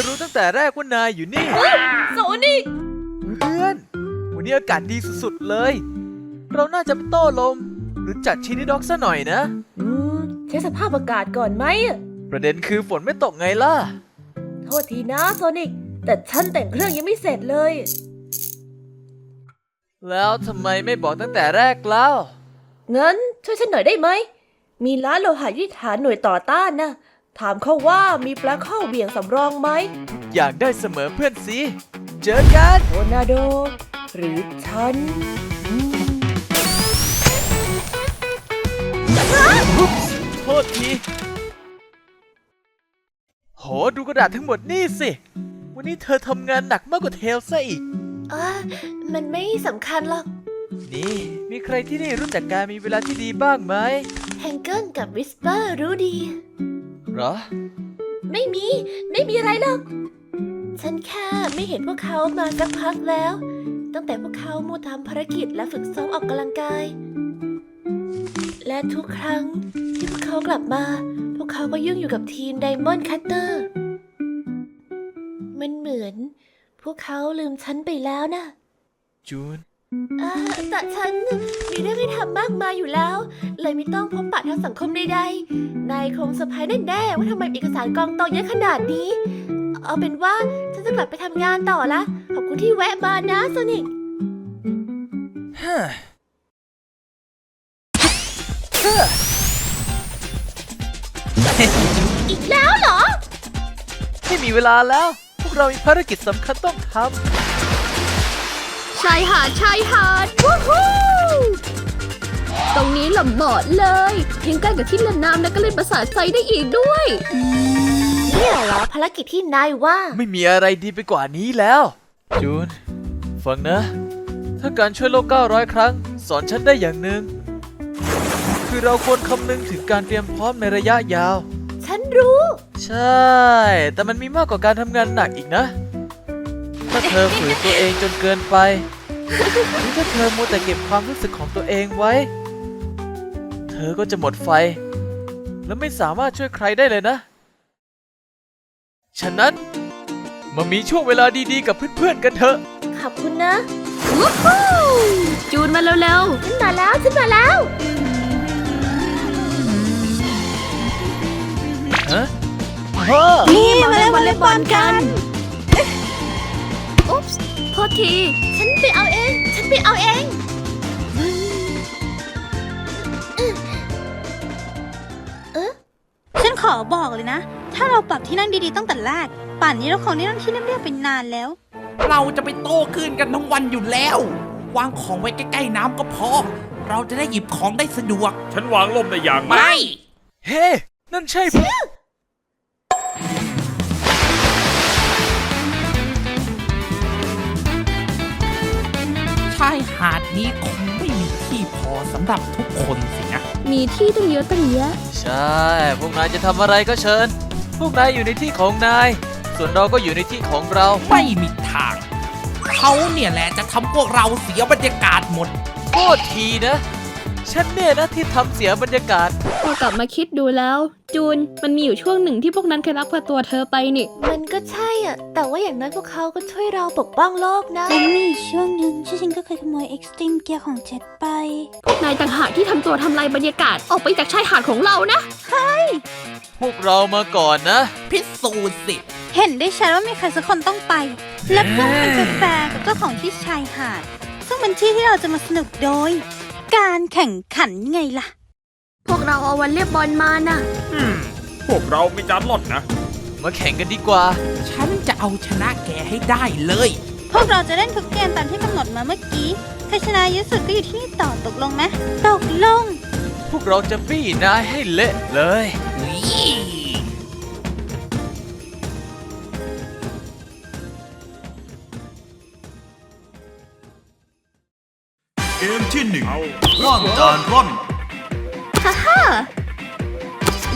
จะรู้ตั้งแต่แรกว่านายอยู่นี่ โซนิกเพื่อน วันนี้อากาศดีสุดๆเลย เราน่าจะไปโต้ลม หรือจัดชินิด็อกซะหน่อยนะ อืมเช็คสภาพอากาศก่อนไหม ประเด็นคือฝนไม่ตกไงล่ะ โทษทีนะโซนิก แต่ฉันแต่งเครื่องยังไม่เสร็จเลย แล้วทำไมไม่บอกตั้งแต่แรกเล่างั้นช่วยฉันหน่อยได้ไหม มีร้านโลหะยุทธฐานหน่วยต่อต้านนะ ถามเขาว่ามีปลั๊กเข้าเบี่ยงสำรองไหม อยากได้เสมอเพื่อนสิ เจอกัน โทนาโด หรือฉันอืมโทษที โห ดูกระดาษทั้งหมดนี่สิ วันนี้เธอทำงานหนักมากกว่าเทลซะอีกอะมันไม่สำคัญหรอก นี่ มีใครที่นี่รู้จักการมีเวลาที่ดีบ้างไหม แฮงเกิลกับวิสเปอร์รู้ดี เหรอ ไม่มี ไม่มีอะไรหรอก ฉันแค่ไม่เห็นพวกเขามาสักพักแล้ว ตั้งแต่พวกเขามัวทำภารกิจและฝึกซ้อมออกกำลังกาย และทุกครั้งที่พวกเขากลับมา พวกเขาก็ยุ่งอยู่กับทีมไดมอนด์คัตเตอร์ มันเหมือน พวกเขาลืมฉันไปแล้วนะ จูน อ่าแต่ฉันมีเรื่องให้ทำมากมายอยู่แล้ว เลยไม่ต้องพบปะทางสังคมใดๆนายคงเซอร์ไพรส์แน่ๆว่าทำไมมีเอกสารกองโตเยอะขนาดนี้ เอาเป็นว่าฉันจะกลับไปทำงานต่อละ ขอบคุณที่แวะมานะโซนิกฮ่าฮ่าอีกแล้วเหรอ ไม่มีเวลาแล้ว พวกเรามีภารกิจสำคัญต้องท ชายหาดชายหาดวู้ฮู้ตรงนี้หล่ำเหมาะเลยเพียงใกล้กับที่เล่นน้ำและก็เล่นประสาทใจได้อีกด้วยเนี่ยเหรอภารกิจที่นายว่าำไม่มีอะไรดีไปกว่านี้แล้ว จูน ฟังนะ ถ้าการช่วยโลก 900 ครั้ง สอนฉันได้อย่างหนึ่ง คือเราควรคำนึงถึงการเตรียมพร้อมในระยะยาว ฉันรู้ ใช่ แต่มันมีมากกว่าการทำงานหนักอีกนะ ถ้าเธอฝืนตัวเองจนเกินไปหรือถ้าเธอมัวแต่เก็บความรู้สึกของตัวเองไว้ เธอก็จะหมดไฟ และไม่สามารถช่วยใครได้เลยนะ ฉะนั้นมามีช่วงเวลาดีๆกับเพื่อนๆกันเถอะ ขอบคุณนะวู้ฮู้จูนมาเร็วฉันมาแล้วฉันมาแล้วฮะพ่อๆนี่มาเล่นวอลเลย์บอลกัน อุ๊บส์โทษที ฉันไปเอาเอง ฉันไปเอาเองฉันขอบอกเลยนะ ถ้าเราปรับที่นั่งดีๆตั้งแต่แรก ป่านนี้เราคงได้นั่งที่เรียบๆเป็นนานแล้ว เราจะไปโต้คลื่นกันทั้งวันอยู่แล้ว วางของไว้ใกล้ๆน้ำก็พอ เราจะได้หยิบของได้สะดวก ฉันวางล่มได้อย่างไม่ เฮ้ นั่นใช่พวายหาดนี้คงไม่มีที่พอสำหรับทุกคนสินะ มีที่ตั้งเยอะตั้งแยะ ใช่ พวกนายจะทำอะไรก็เชิญ พวกนายอยู่ในที่ของนาย ส่วนเราก็อยู่ในที่ของเรา ไม่มีทาง เขาเนี่ยแหละจะทำพวกเราเสียบรรยากาศหมด โทษทีนะ ฉันเนี่ยนะที่ทำเสียบรรยากาศ พอกลับมาคิดดูแล้ว จูนมันมีอยู่ช่วงหนึ่งที่พวกนั้นเคยรักพาตัวเธอไปนี่มันก็ใช่อะ แต่ว่าอย่างนั้นพวกเขาก็ช่วยเราปกป้องโลกนะ และมีอีกช่วงหนึ่งที่ฉันก็เคยขโมยเอ็กซ์ตรีมเกียร์ของเจ็ดไปนายต่างหากที่ทำตัวทำลายบรรยากาศออกไปจากชายหาดของเรานะ พวกเรามาก่อนนะ พิสูจน์สิ เห็นได้ชัดว่ามีใครสักคนต้องไป และเพื่อให้เป็นแฟร์ๆกับเจ้าของที่ชายหาด ซึ่งเป็นที่ที่เราจะมาสนุกโดย การแข่งขันไงล่ะ พวกเราเอาวันเล่บอลมานะ อืมพวกเรามีจานหล่อนนะ มาแข่งกันดีกว่า ฉันจะเอาชนะแกให้ได้เลย พวกเราจะเล่นทุกเกมตามที่กำหนดมาเมื่อกี้ใครชนะเยอะสุดก็อยู่ที่นี่ต่อตกลงไหมตกลง พวกเราจะบี้นายให้เละเลย ว่างจานร่อน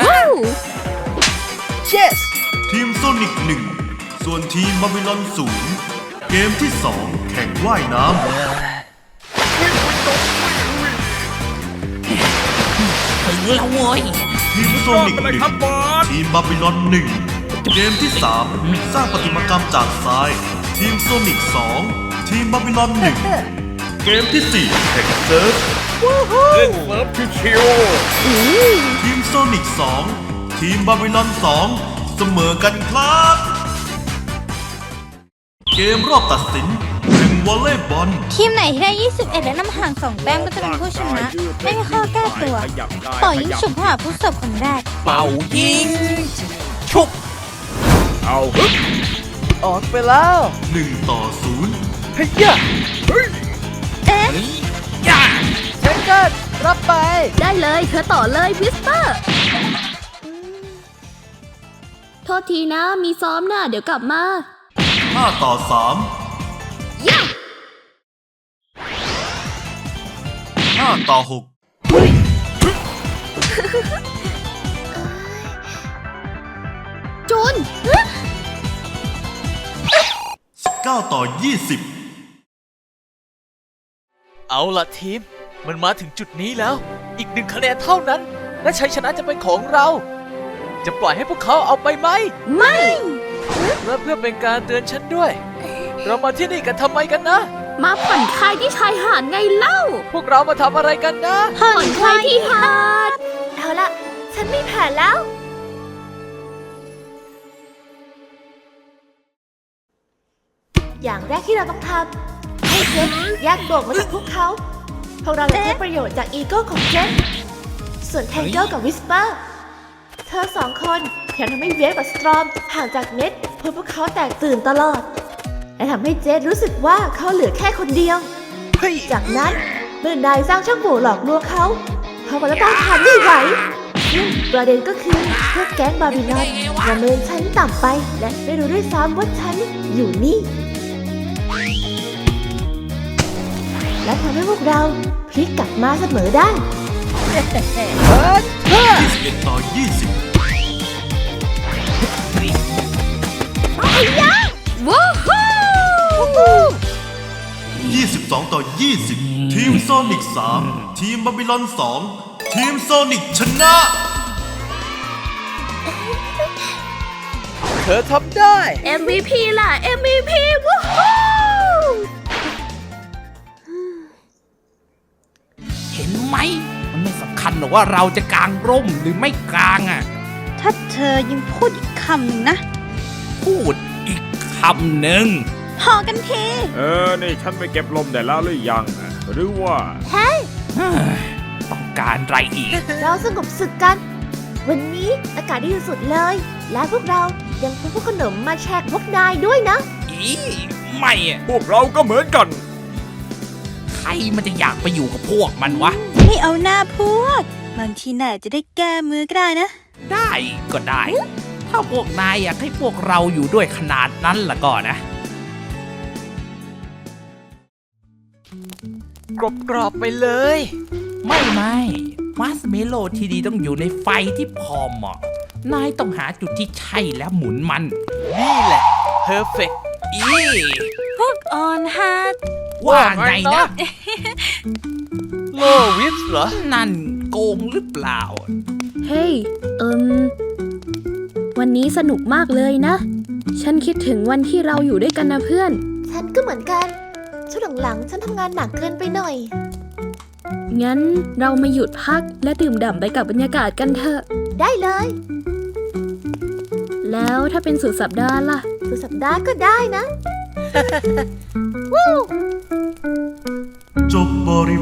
ว้าว yes ทีมโซนิกหนึ่งส่วนทีมบาบิลอนศูนย์เกมที่สองแข่งว่ายน้ถึงแล้วเว้ยำทีมโซนิกไปหเลยนึ่งครับบอสทีมบาบิลอนหนึ่งเกมที่3สร้างประติมากรรมจากทราย ทีมโซนิก2ทีมบาบิลอน1 เกมที่ 4 แข่งเซิร์ฟเล่นเซิร์ฟชิวทีมโซนิก2 ทีมบาบิลอน2 เสมอกันครับ เกมรอบตัดสินแข่งวอลเลย์บอลทีมไหนที่ได้ 21 และนำห่าง 2 แต้มก็จะเป็นผู้ชนะ ไม่มีข้อแก้ตัว ต่อยิงฉุบหาผู้สบคนแรกเป่ายิงชุบ เอาฮึบออกไปแล้ว 1 ต่อ0เฮ้ยยะเอ๊ะย่าเชนเกิลรับไป ได้เลยเธอต่อเลยวิสเปอร์ โทษทีนะมีซ้อมนะเดี๋ยวกลับมา5ต่อย่า3 5ต่อจูน6 9ต่อ20 เอาละทีม มันมาถึงจุดนี้แล้ว อีกหนึ่งคะแนนเท่านั้น และชัยชนะจะเป็นของเรา จะปล่อยให้พวกเขาเอาไปไหมไม่ และเพื่อเป็นการเตือนฉันด้วย เรามาที่นี่กันทำไมกันนะ มาผ่อนคลายที่ชายหาดไงเล่าพวกเรามาทำอะไรกันนะ ผ่อนคลายที่หาดเอาละฉันมีแผนแล้ว อย่างแรกที่เราต้องทำให้ เจฟแยกตัวออกมาจากพวกเขาพวกเราจะใช้ประโยชน์จากอีโก้ของเจฟส่วนแทงเกิลกับวิสเปอร์ เธอสองคนยายามทำให้เวฟกับสตรอมห่างจากเน็ตเพื่อพวกเขาแตกตื่นตลอด และทำให้เจฟรู้สึกว่าเขาเหลือแค่คนเดียว จากนั้นเมื่อนายสร้างช่องโหว่หลอกลวงเขา เขาก็จะต้องทานไม่ไหวซึ่งประเด็นก็คือพวกแก๊งบาบิลอนประเมินฉันต่ำไป และไม่รู้ด้วยซ้ำว่าฉันอยู่นี่ และทำให้พวกเราพลิกกลับมาเสมอได้ 21ต่อ20ว้าวฮู้22ต่อ20 ทีมโซนิก3 ทีมบาบิลอน2 ทีมโซนิกชนะ เธอทำได้ MVP ล่ะ MVP ว้าว ไหม มันไม่สำคัญหรอกว่าเราจะกางร่มหรือไม่กางอะ ถ้าเธอยังพูดอีกคำหนึ่งนะ พูดอีกคำหนึ่ง พอกันทีเออ นี่ฉันไปเก็บลมได้แล้วหรือยังอะหรือว่าเฮ้ยต้องการอะไรอีก เราสงบศึกกัน วันนี้อากาศดีที่สุดเลย และพวกเรายังพกพวกขนมมาแชร์กับพวกนายด้วยนะ อีไม่อะพวกเราก็เหมือนกันใค รมันจะอยากไปอยู่กับพวกมันวะ ไม่เอาหน้าพวก บางทีน่าจะได้แก้มือก็ได้นะ ได้ก็ได้ ถ้าพวกนายอยากให้พวกเราอยู่ด้วยขนาดนั้นละก็นะ กรอบกรอบๆไปเลย ไม่ไม่มาสเมโลที่ดีต้องอยู่ในไฟที่พอเหมาะ นายต้องหาจุดที่ใช่แล้วหมุนมัน นี่แหละ perfect อี พวกออนฮาร์ด ว่าไงนะโลวิสเหรอ นั่นโกงหรือเปล่า เฮ้ย เอิมวันนี้สนุกมากเลยนะ ฉันคิดถึงวันที่เราอยู่ด้วยกันนะเพื่อน ฉันก็เหมือนกันช่วงหลังๆฉันทำงานหนักเกินไปหน่อย งั้นเรามาหยุดพักและดื่มด่ำไปกับบรรยากาศกันเถอะ ได้เลย แล้วถ้าเป็นสุดสัปดาห์ล่ะ สุดสัปดาห์ก็ได้นะ จบบริ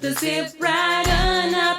the zip right on up.